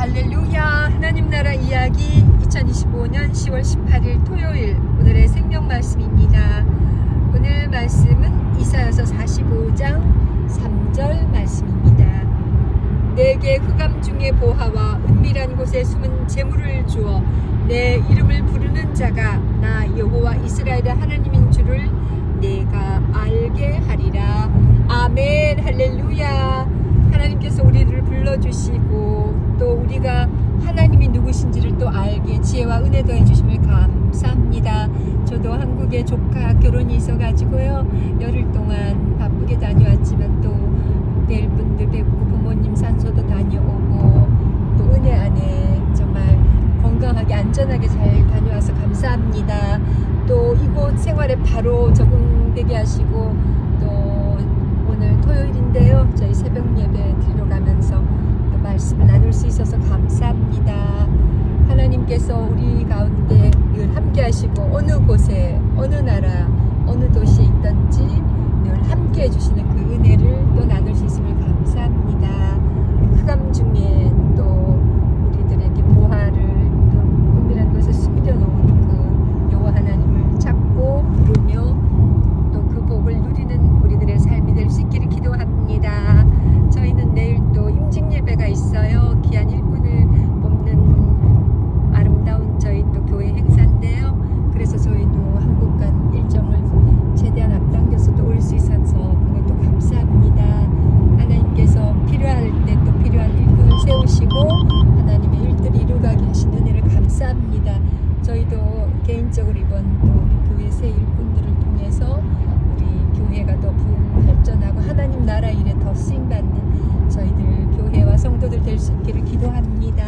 할렐루야 하나님 나라 이야기 2025년 10월 18일 토요일 오늘의 생명 말씀입니다. 오늘 말씀은 이사야서 45장 3절 말씀입니다. 내게 흑암 중에 보화와 은밀한 곳에 숨은 재물을 주어 내 이름을 부르는 자가 나 여호와 이스라엘의 하나님인 줄을 내가 알게 하리라. 아멘 할렐루야. 누구신지를 또 알게 지혜와 은혜 더해 주심을 감사합니다. 저도 한국에 조카 결혼이 있어가지고요 열흘 동안 바쁘게 다녀왔지만 또 뵐 분들 뵙고 부모님 산소도 다녀오고 또 은혜 안에 정말 건강하게 안전하게 잘 다녀와서 감사합니다. 또 이곳 생활에 바로 적응되게 하시고 또 오늘 토요일인데요. 저희 새벽 예배 드리러 가면서 또 말씀을 나눌 수 있어서 감사합니다. 하나님께서 우리 가운데 늘 함께 하시고 어느 곳에 어느 나 개인적으로 이번 또 우리 교회 새 일꾼들을 통해서 우리 교회가 더 발전하고 하나님 나라 일에 더 쓰임받는 저희들 교회와 성도들 될 수 있기를 기도합니다.